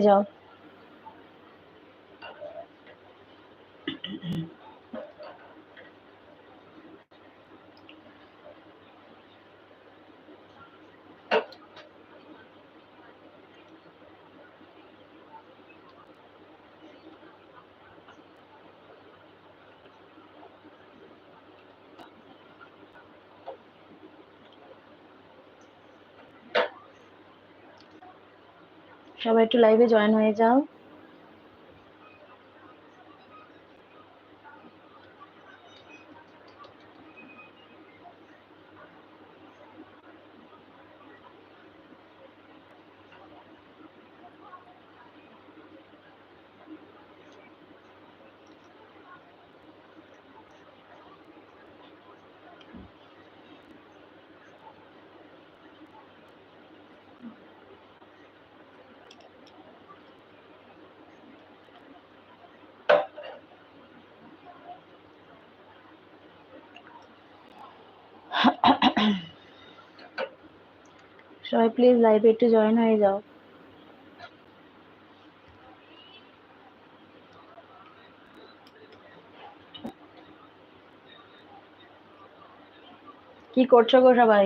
যাও। সবাই একটু লাইভে জয়েন হয়ে যাও। সবাই প্লিজ লাইভে একটু জয়েন হয়ে যাও। কি করছ গো সবাই?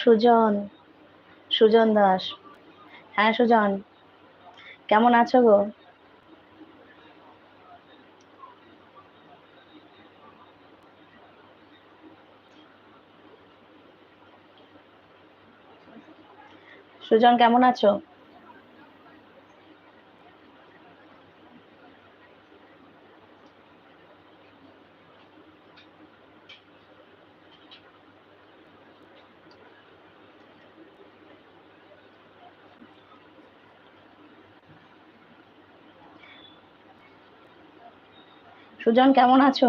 সুজন সুজন দাস। হ্যাঁ সুজন। কেমন আছো গো? সুজন কেমন আছো? সুজন, কেমন আছো?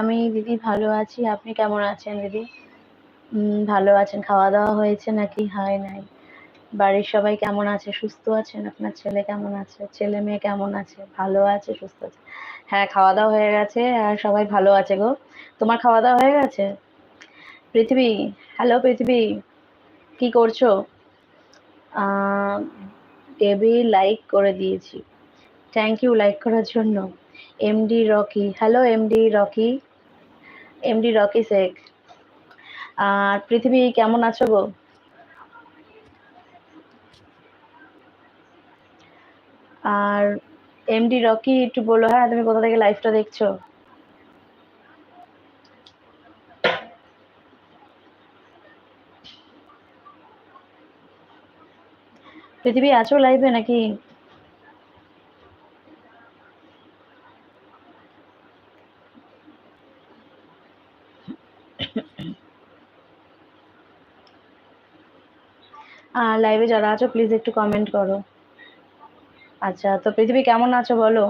আমি দিদি ভালো আছি। আপনি কেমন আছেন দিদি? ভালো আছেন? খাওয়া দাওয়া হয়েছে নাকি? হয় নাই। বাড়ির সবাই কেমন আছে? সুস্থ আছেন? আপনার ছেলে কেমন আছে? ছেলে মেয়ে কেমন আছে? ভালো আছে? সুস্থ আছে? হ্যাঁ খাওয়া দাওয়া হয়ে গেছে আর সবাই ভালো আছে গো। তোমার খাওয়া দাওয়া হয়ে গেছে? পৃথিবী, হ্যালো পৃথিবী, কি করছ? দেবী লাইক করে দিয়েছি। থ্যাংক ইউ লাইক করার জন্য। MD Rocky, hello MD Rocky MD Rocky Sheikh. আর পৃথিবী কেমন আছো গো? আর এমডি রকি একটু বলো হ্যাঁ তুমি কোথা থেকে লাইভটা দেখছ? পৃথিবী আছো লাইভে নাকি? আর লাইভে যারা আছো প্লিজ একটু কমেন্ট করো। আচ্ছা তো পৃথিবী কেমন আছো বলো?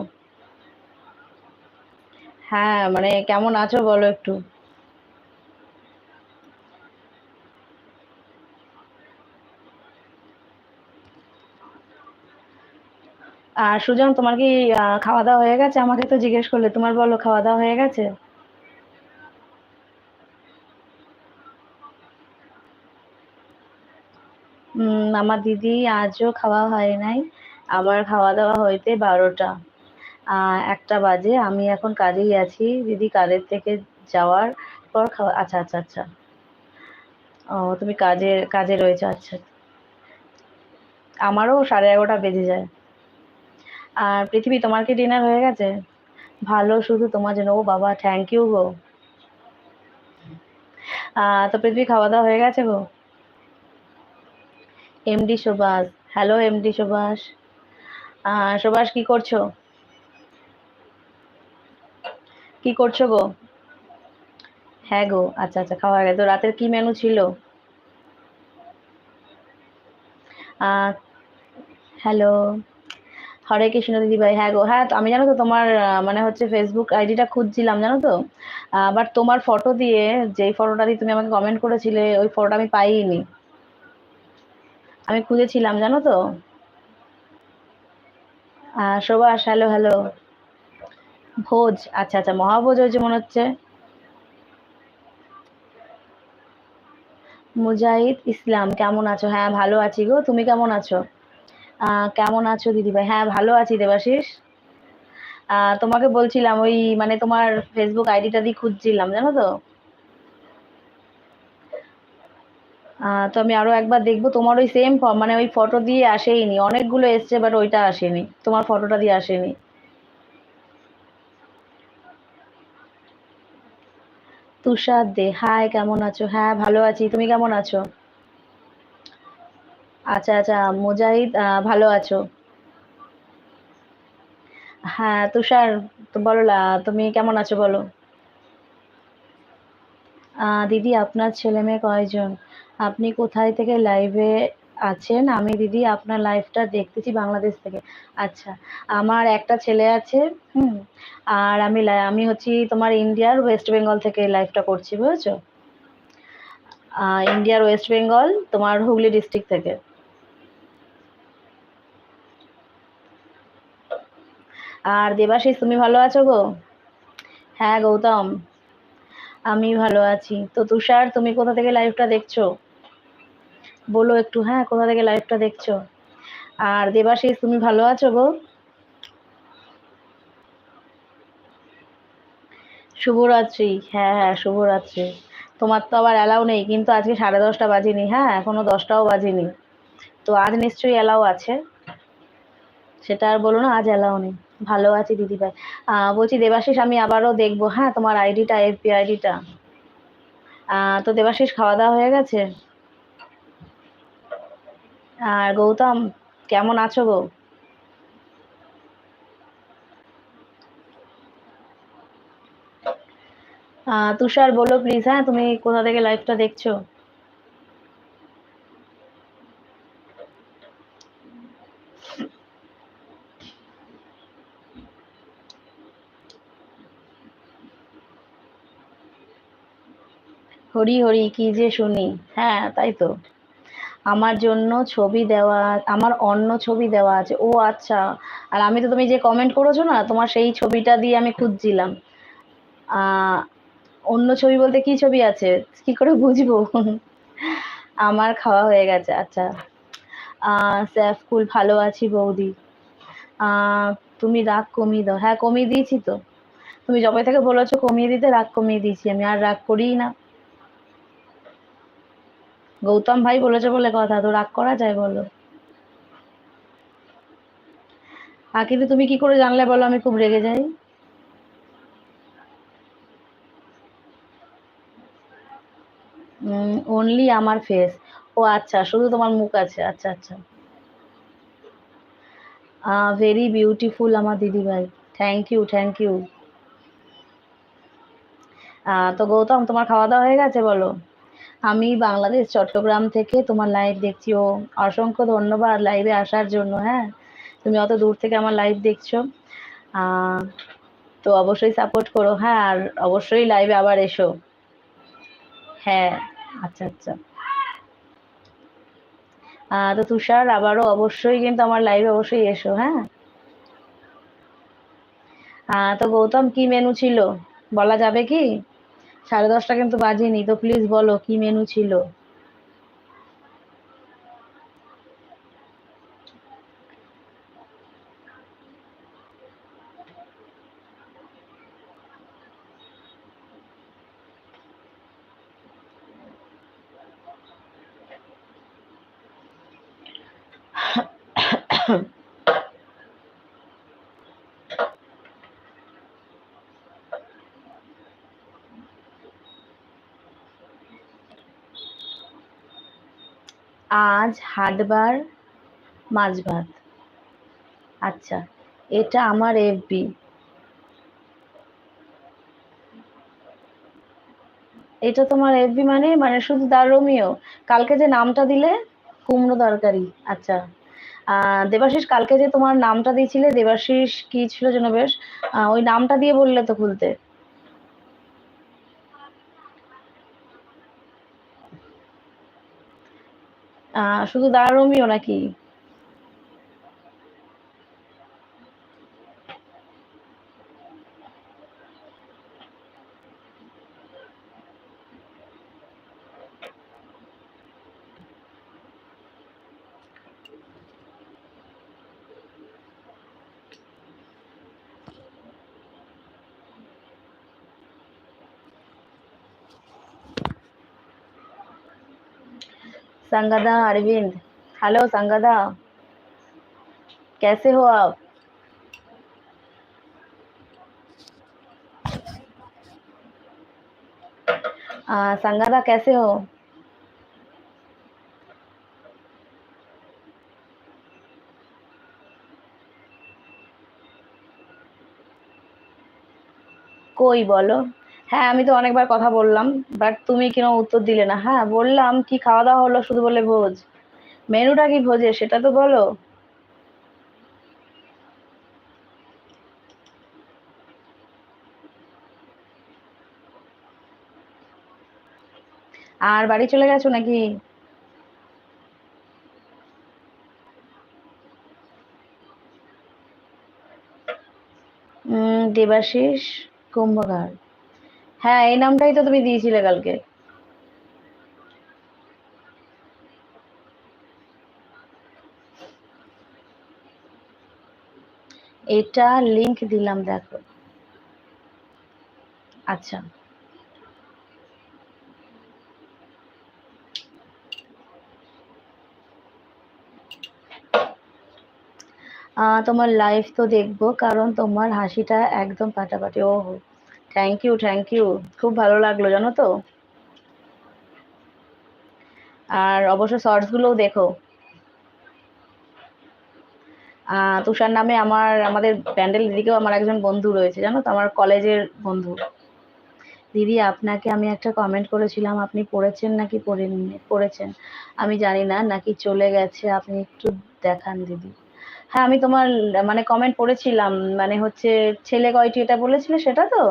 হ্যাঁ মানে কেমন আছো বলো একটু? আর সুজন, তোমার কি খাওয়া দাওয়া হয়ে গেছে? আমাকে তো জিজ্ঞেস করলে, তোমার বলো খাওয়া দাওয়া হয়ে গেছে? আমার দিদি আজও খাওয়া হয় নাই। আমার খাওয়া দাওয়া হইতে বারোটা একটা বাজে, আমি এখন কাজেই আছি। দিদি কাজের থেকে যাওয়ার পর খাওয়া আচ্ছা আচ্ছা আচ্ছা। ও, তুমি কাজে কাজে রয়েছে আচ্ছা। আমারও সাড়ে এগারোটা বেজে যায়। আর পৃথিবী, তোমার কি ডিনার হয়ে গেছে? ভালো, শুধু তোমার জন্য। ও বাবা থ্যাংক ইউ গো। তো পৃথিবী খাওয়া দাওয়া হয়ে গেছে গো? MD Subhash. Hello MD Subhash. Subhash, কি করছ? কি করছ গো? হ্যাঁ গো আচ্ছা আচ্ছা খাওয়া হয়ে গেছে। তো রাতের কি মেনু ছিল? হ্যালো হরে কৃষ্ণ দিদি ভাই হ্যাঁ গো হ্যাঁ আমি জানো তো তোমার মানে হচ্ছে ফেসবুক আইডিটা খুঁজছিলাম, জানো তো? বাট তোমার ফটো দিয়ে যেই ফটোটা দিয়ে তুমি আমাকে কমেন্ট করেছিলে, ওই ফটোটা আমি পাইনি। আমি খুঁজেছিলাম, জানো তো? Subhash hello hello. ভোজ আচ্ছা আচ্ছা মহাভোজ হয়েছে মনে হচ্ছে। মুজাহিদ ইসলাম, কেমন আছো? হ্যাঁ ভালো আছি গো। তুমি কেমন আছো? কেমন আছো দিদিভাই? হ্যাঁ ভালো আছি দেবাশিস। তোমাকে বলছিলাম, ওই মানে তোমার ফেসবুক আইডিটা দিয়ে খুঁজছিলাম, জানো তো? তো আমি আরও একবার দেখব। তোমার ওই সেম মানে ওই ফটো দিয়ে আসেইনি। অনেকগুলো এসছে বাট ওইটা আসেনি। তোমার ফটোটা দিয়ে আসেনি। তুষার দে হাই কেমন আছো? হ্যাঁ ভালো আছি। তুমি কেমন আছো? আচ্ছা আচ্ছা মুজাহিদ ভালো আছো? হ্যাঁ তুষার, তো বলো তুমি কেমন আছো বলো? দিদি, আপনার ছেলে মেয়ে কয়জন? আপনি কোথায় থেকে লাইভে আছেন? আমি দিদি আপনার লাইভটা দেখতেছি বাংলাদেশ থেকে। আচ্ছা আমার একটা ছেলে আছে, হুম, আর আমি আমি হচ্ছি তোমার ইন্ডিয়ার ওয়েস্ট বেঙ্গল থেকে লাইভটা করছি, বুঝেছ? ইন্ডিয়ার ওয়েস্ট বেঙ্গল, তোমার হুগলি ডিস্ট্রিক্ট থেকে। আর দেবাশিস, তুমি ভালো আছো গো? হ্যাঁ গৌতম। আমি ভালো আছি। তো তুষার, তুমি কোথা থেকে লাইভটা দেখছ? বলো একটু হ্যাঁ কোথা থেকে লাইভটা দেখছ? আর দেবাশিস, তুমি ভালো আছো গো? শুভরাত্রি হ্যাঁ হ্যাঁ শুভরাত্রি। তোমার তো আবার অ্যালাউ নেই, কিন্তু আজকে সাড়ে দশটা বাজেনি হ্যাঁ এখনও দশটাও বাজেনি। তো আজ নিশ্চয়ই অ্যালাউ আছে। সেটা আর বলো না, আজ অ্যালাউ নেই। ভালো আছি দিদিভাই বলছি দেবাশিস, আমি আবারও দেখব হ্যাঁ তোমার আইডিটা এফবি আইডিটা তো দেবাশিস খাওয়া দাওয়া হয়ে গেছে? আর গৌতম, কেমন আছো গো? তুষার বলো প্লিজ হ্যাঁ তুমি কোথা থেকে লাইভটা দেখছ? হরি হরি, কি যে শুনি। হ্যাঁ তাই তো। আমার জন্য ছবি দেওয়া, আমার অন্য ছবি দেওয়া আছে। ও আচ্ছা আর আমি তো তুমি যে কমেন্ট করেছ না, তোমার সেই ছবিটা দিয়ে আমি খুঁজছিলাম। অন্য ছবি বলতে কি ছবি আছে? কি করে বুঝব? আমার খাওয়া হয়ে গেছে আচ্ছা। স্যাফকুল ভালো আছি বৌদি। তুমি রাগ কমিয়ে দাও। হ্যাঁ কমিয়ে দিয়েছি তো। তুমি যবে থেকে বলেছ কমিয়ে দিতে, রাগ কমিয়ে দিয়েছি। আমি আর রাগ করিই না। গৌতম ভাই বলেছে বলে কথা, তো রাগ করা যায় বলো। আর কিন্তু তুমি কি করে জানলে বলো? আমি খুব রেগে যাই। অনলি আমার ফেস ও আচ্ছা শুধু তোমার মুখ আছে। আচ্ছা আচ্ছা। ভেরি বিউটিফুল আমার দিদি ভাই। থ্যাংক ইউ থ্যাংক ইউ তো গৌতম, তোমার খাওয়া দাওয়া হয়ে গেছে বলো? আমি বাংলাদেশ, চট্টগ্রাম থেকে তোমার লাইভ দেখছি। ও, অসংখ্য ধন্যবাদ লাইভে আসার জন্য হ্যাঁ? তুমি অত দূর থেকে আমার লাইভ দেখছ। তো অবশ্যই সাপোর্ট করো হ্যাঁ? আর অবশ্যই লাইভে আবার এসো। হ্যাঁ আচ্ছা আচ্ছা। তো তুষার, আবারও অবশ্যই কিন্তু আমার লাইভে অবশ্যই এসো হ্যাঁ? তো গৌতম, কি মেনু ছিল? বলা যাবে কি? সাড়ে দশটা কিন্তু বাজেনি তো প্লিজ বলো কি মেনু ছিল? আজ হাটবার মাছ ভাত আচ্ছা এটা আমার এফবি এটা তোমার এফবি মানে মানে শুধু দা রোমিও। কালকে যে নামটা দিলে, কুমড়ো তরকারি। আচ্ছা দেবাশিস, কালকে যে তোমার নামটা দিয়েছিলে, দেবাশিস কি ছিল যেন বেশ? ওই নামটা দিয়ে বললে তো খুলতে। শুধু দা রোমিও নাকি? संगदा अरविंद। हेलो संगदा। कैसे हो आप? आ, संगदा कैसे हो? कोई बोलो। হ্যাঁ আমি তো অনেকবার কথা বললাম বাট তুমি কেন উত্তর দিলে না? হ্যাঁ বললাম কি খাওয়া দাওয়া হলো শুধু বলে ভোজ। মেনুটা কি ভোজে সেটা তো বলো। আর বাড়ি চলে গেছো নাকি? দেবাশিস কুম্ভকার। হ্যাঁ এই নামটাই তো তুমি দিয়েছিলে কালকে। এটা লিংক দিলাম, দেখো। আচ্ছা। তোমার লাইভ তো দেখব, কারণ তোমার হাসিটা একদম ফাটাফাটি ও থ্যাংক ইউ থ্যাংক ইউ খুব ভালো লাগল, জানো তো? আর অবশ্য শর্টস গুলোও দেখো। তুষার নামে আমার, আমাদের প্যান্ডেল দিদিকেও আমার একজন বন্ধু রয়েছে, জানো তো? আমার কলেজের বন্ধু। দিদি, আপনাকে আমি একটা কমেন্ট করেছিলাম, আপনি পড়েছেন নাকি পড়েননি? পড়েছেন। আমি জানি না, নাকি চলে গেছে, আপনি একটু দেখান দিদি। হ্যাঁ আমি তোমার মানে কমেন্ট পড়েছিলাম মানে হচ্ছে ছেলে কয়টি এটা বলেছিলে সেটা তো?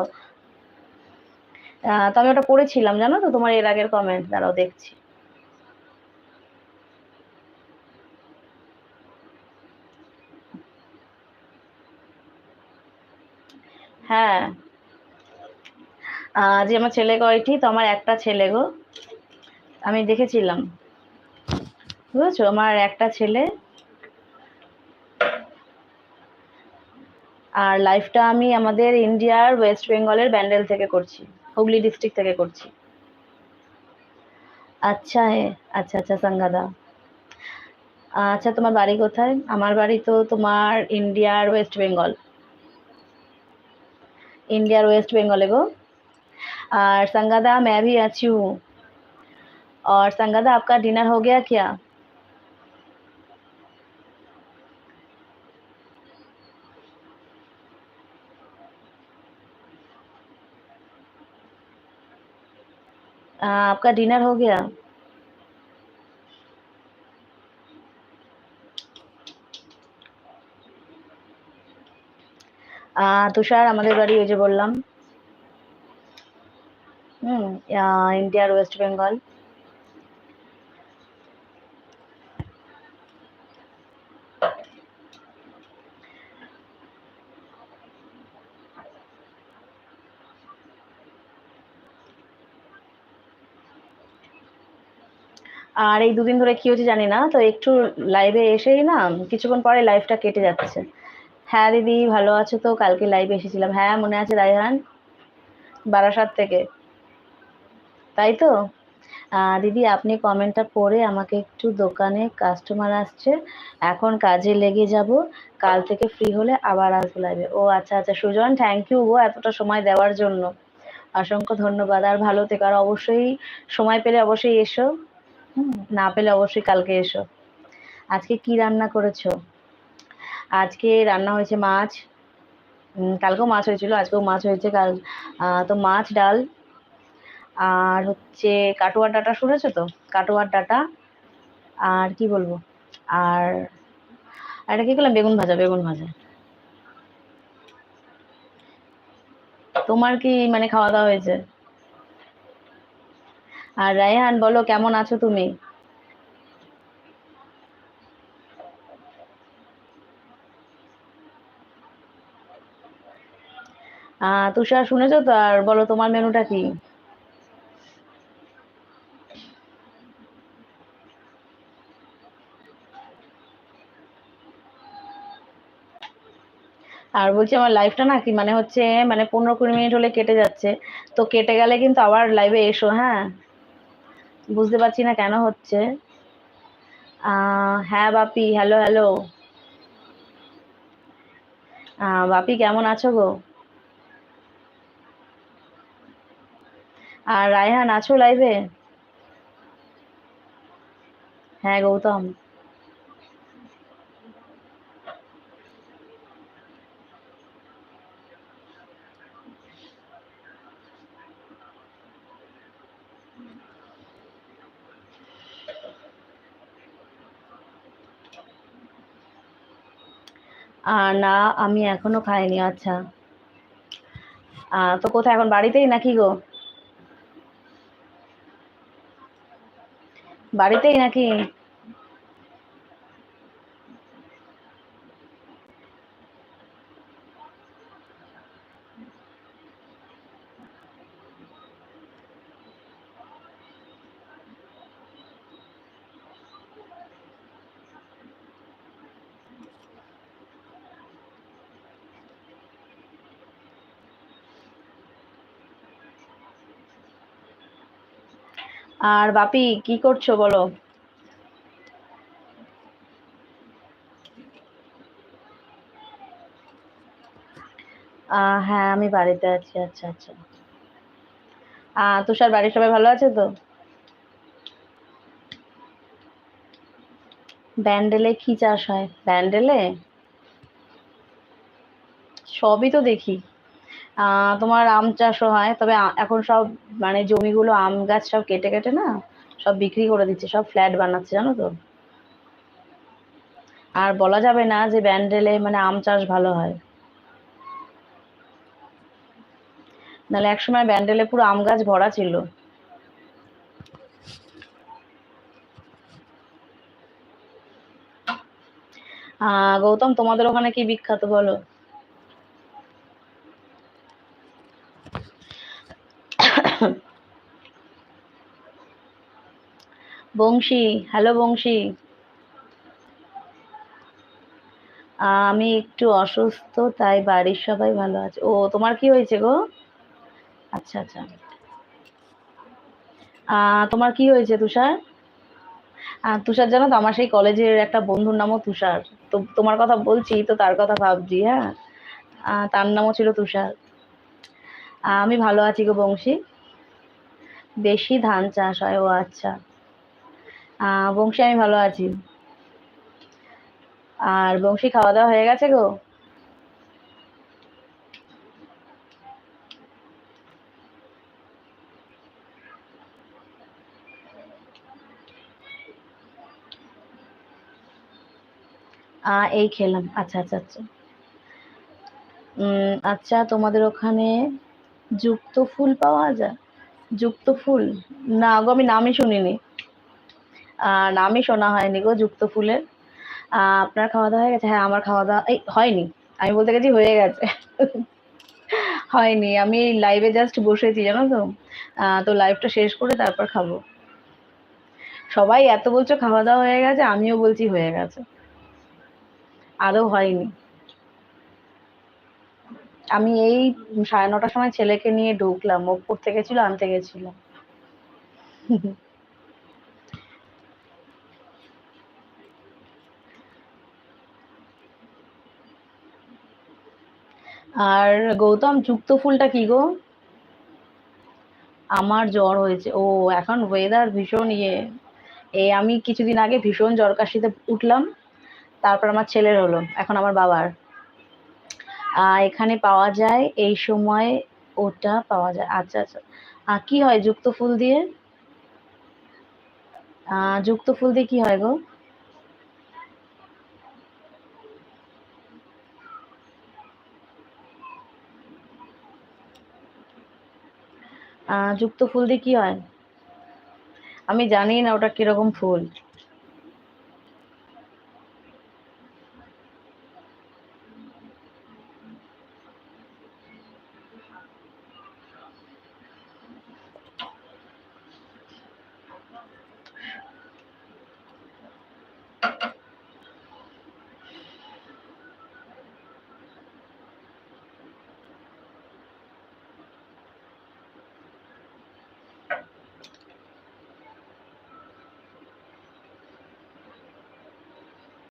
তো আমি ওটা পড়েছিলাম, জানো তো? তোমার এর আগের কমেন্ট দাঁড়াও দেখছি। হ্যাঁ। যে আমার ছেলে কয়টি? তো আমার একটা ছেলে গো। আমি দেখেছিলাম। বুঝেছ? আমার একটা ছেলে আর লাইফটা আমি আমাদের ইন্ডিয়ার ওয়েস্ট বেঙ্গলের ব্যান্ডেল থেকে করছি। হুগলি ডিস্ট্রিক্ট থেকে করছি আচ্ছা হে আচ্ছা আচ্ছা সাঙ্গাদা আচ্ছা তোমার বাড়ি কোথায় আমার বাড়ি তো তোমার India West Bengal India West Bengal go और संगादा मैं भी अच्छी हूँ और संगादा आपका डिनर हो गया क्या आपका डिनर हो गया আহ তুষার আমাদের বাড়ি ওই যে বললাম হুম ইন্ডিয়ার ওয়েস্ট বেঙ্গল আর এই দুদিন ধরে কি হচ্ছে জানি না, তো একটু লাইভে এসেই না কিছুক্ষণ পরে লাইভটা কেটে যাচ্ছে। হ্যাঁ দিদি, ভালো আছো তো? কালকে লাইভে এসেছিলাম। হ্যাঁ মনে আছে রায়হান? বারাসাত থেকে। তাই তো? দিদি, আপনি কমেন্টটা পড়ে আমাকে একটু দোকানে কাস্টমার আসছে। এখন কাজে লেগে যাব। কাল থেকে ফ্রি হলে আবার আসব লাইভে ও আচ্ছা আচ্ছা সুজন থ্যাংক ইউ গো এতটা সময় দেওয়ার জন্য। অসংখ্য ধন্যবাদ। আর ভালো থেকো। আর অবশ্যই সময় পেলে অবশ্যই এসো। হুম, না পেলে অবশ্যই কালকে এসো। আজকে কি রান্না করেছ? আজকে রান্না হয়েছে মাছ। কালকেও মাছ হয়েছিল আজকেও মাছ হয়েছে। কাল তো মাছ ডাল আর হচ্ছে কাটোয়ার ডাটা শুনেছো তো? কাটোয়ার ডাটা আর কি বলব? আর এটা কি করলাম? বেগুন ভাজা বেগুন ভাজা। তোমার কি মানে খাওয়া দাওয়া হয়েছে? আর রায়হান, বলো কেমন আছো তুমি? আহ, তুষার শুনেছো তো? আর বলো তোমার মেনুটা কি? আর বলছি আমার লাইফটা না কি মানে হচ্ছে মানে পনেরো কুড়ি মিনিট হলে কেটে যাচ্ছে। তো কেটে গেলে কিন্তু আবার লাইভে এসো হ্যাঁ? বুঝতে পারছি না কেন হচ্ছে। হ্যাঁ বাপি হ্যালো হ্যালো বাপি কেমন আছো গো? আর রায়হান, আছো লাইভে হ্যাঁ গৌতম। না আমি এখনও খাইনি আচ্ছা। তো কোথায় এখন বাড়িতেই নাকি গো? বাড়িতেই নাকি? আর বাপি, কি করছ বলো? হ্যাঁ আমি বাড়িতে আছি আচ্ছা আচ্ছা। তুষার, বাড়ির সবাই ভালো আছে তো? ব্যান্ডেলে কি চাষ হয়? ব্যান্ডেলে? সবই তো দেখি। তোমার আম চাষও হয়, তবে এখন সব মানে জমিগুলো আম গাছ সব কেটে কেটে না, সব বিক্রি করে দিচ্ছে, সব ফ্ল্যাট বানাচ্ছে, জানো তো? আর বলা যাবে না যে ব্যান্ডেলে মানে আম চাষ ভালো হয়। নাহলে একসময় ব্যান্ডেলে পুরো আম গাছ ভরা ছিল। আহ, গৌতম, তোমাদের ওখানে কি বিখ্যাত বলো? বংশী, হ্যালো বংশী। আমি একটু অসুস্থ, তাই বাড়ির সবাই ভালো আছে। ও, তোমার কি হয়েছে গো? আচ্ছা আচ্ছা। তোমার কি হয়েছে তুষার? তুষার, জানো তো, আমার সেই কলেজের একটা বন্ধুর নামও তুষার। তো তোমার কথা বলছি, তো তার কথা ভাবছি হ্যাঁ? তার নামও ছিল তুষার। আমি ভালো আছি গো বংশী। বেশি ধান চাষ হয়, ও আচ্ছা। বংশী, আমি ভালো আছি। আর বংশী খাওয়া দাওয়া হয়ে গেছে গো? এই খেলাম। আচ্ছা আচ্ছা আচ্ছা। আচ্ছা তোমাদের ওখানে যুক্ত ফুল পাওয়া যায়? যুক্ত ফুল? না গো, আমি নামই শুনিনি। নামই শোনা হয়নি গো যুক্ত ফুলের। আপনার খাওয়া দাওয়া হয়ে গেছে? হ্যাঁ আমার খাওয়া দাওয়া এই, হয়নি। আমি বলতে গেছি হয়ে গেছে। হয়নি, আমি লাইভে জাস্ট বসেছি, জানো তো? তো লাইভটা শেষ করে তারপর খাব। সবাই এত বলছো খাওয়া দাওয়া হয়ে গেছে, আমিও বলছি হয়ে গেছে। আদৌ হয়নি। আমি এই সাড়ে নটার সময় ছেলেকে নিয়ে ঢুকলাম, ও পড়তে গেছিল আনতে গেছিলাম আর গৌতম, যুক্ত ফুলটা কি গো? আমার জ্বর হয়েছে। ও, এখন ওয়েদার ভীষণ ইয়ে। এই আমি কিছুদিন আগে ভীষণ জ্বর কাশিতে উঠলাম, তারপর আমার ছেলের হলো, এখন আমার বাবার। এখানে পাওয়া যায়, এই সময় ওটা পাওয়া যায়। আচ্ছা আচ্ছা। কি হয় যুক্ত ফুল দিয়ে? যুক্ত ফুল দিয়ে কি হয় গো? যুক্ত ফুল দিয়ে কি হয়? আমি জানি না ওটা কীরকম ফুল।